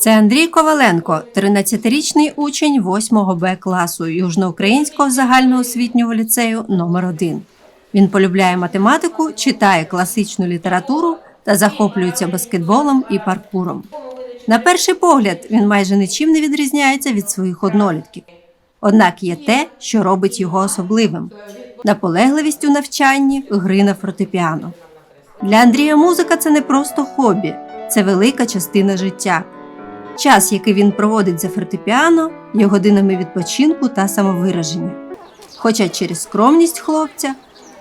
Це Андрій Коваленко, 13-річний учень 8 Б класу Южноукраїнського загальноосвітнього ліцею номер 1 Він полюбляє математику, читає класичну літературу та захоплюється баскетболом і паркуром. На перший погляд він майже нічим не відрізняється від своїх однолітків. Однак є те, що робить його особливим наполегливість у навчанні, гри на фортепіано. Для Андрія музика це не просто хобі, це велика частина життя. Час, який він проводить за фортепіано, є годинами відпочинку та самовираження. Хоча через скромність хлопця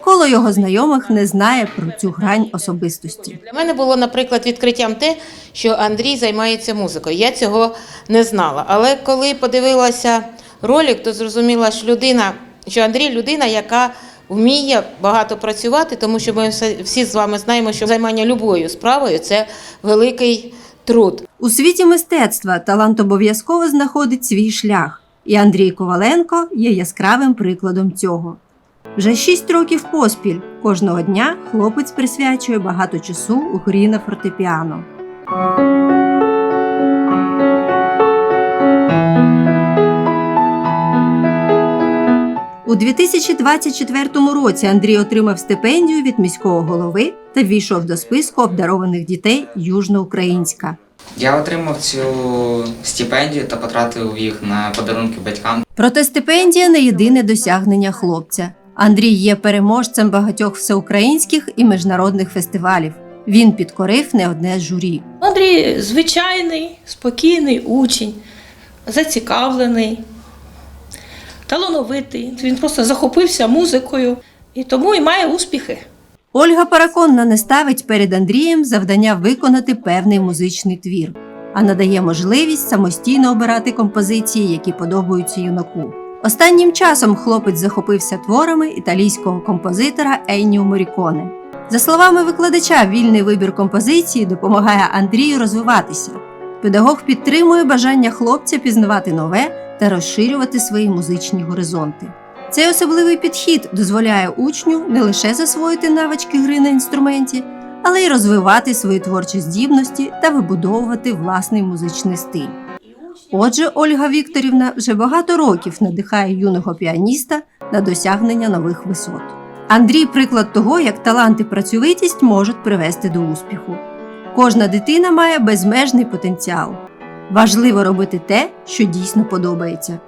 коло його знайомих не знає про цю грань особистості. Для мене було, наприклад, відкриттям те, що Андрій займається музикою. Я цього не знала. Але коли подивилася ролик, то зрозуміла, що людина, що Андрій людина, яка вміє багато працювати, тому що ми всі з вами знаємо, що займання любою справою це великий труд. У світі мистецтва талант обов'язково знаходить свій шлях, і Андрій Коваленко є яскравим прикладом цього. Вже шість років поспіль кожного дня хлопець присвячує багато часу у грі на фортепіано. У 2024 році Андрій отримав стипендію від міського голови та ввійшов до списку обдарованих дітей Южноукраїнська. Я отримав цю стипендію та потратив їх на подарунки батькам. Проте стипендія не єдине досягнення хлопця. Андрій є переможцем багатьох всеукраїнських і міжнародних фестивалів. Він підкорив не одне журі. Андрій звичайний, спокійний учень, зацікавлений, талановитий. Він просто захопився музикою і тому і має успіхи. Ольга Параконна не ставить перед Андрієм завдання виконати певний музичний твір, а надає можливість самостійно обирати композиції, які подобаються юнаку. Останнім часом хлопець захопився творами італійського композитора Енніо Моріконе. За словами викладача, вільний вибір композиції допомагає Андрію розвиватися. Педагог підтримує бажання хлопця пізнавати нове та розширювати свої музичні горизонти. Цей особливий підхід дозволяє учню не лише засвоїти навички гри на інструменті, але й розвивати свої творчі здібності та вибудовувати власний музичний стиль. Отже, Ольга Вікторівна вже багато років надихає юного піаніста на досягнення нових висот. Андрій приклад того, як талант і працьовитість можуть привести до успіху. Кожна дитина має безмежний потенціал. Важливо робити те, що дійсно подобається.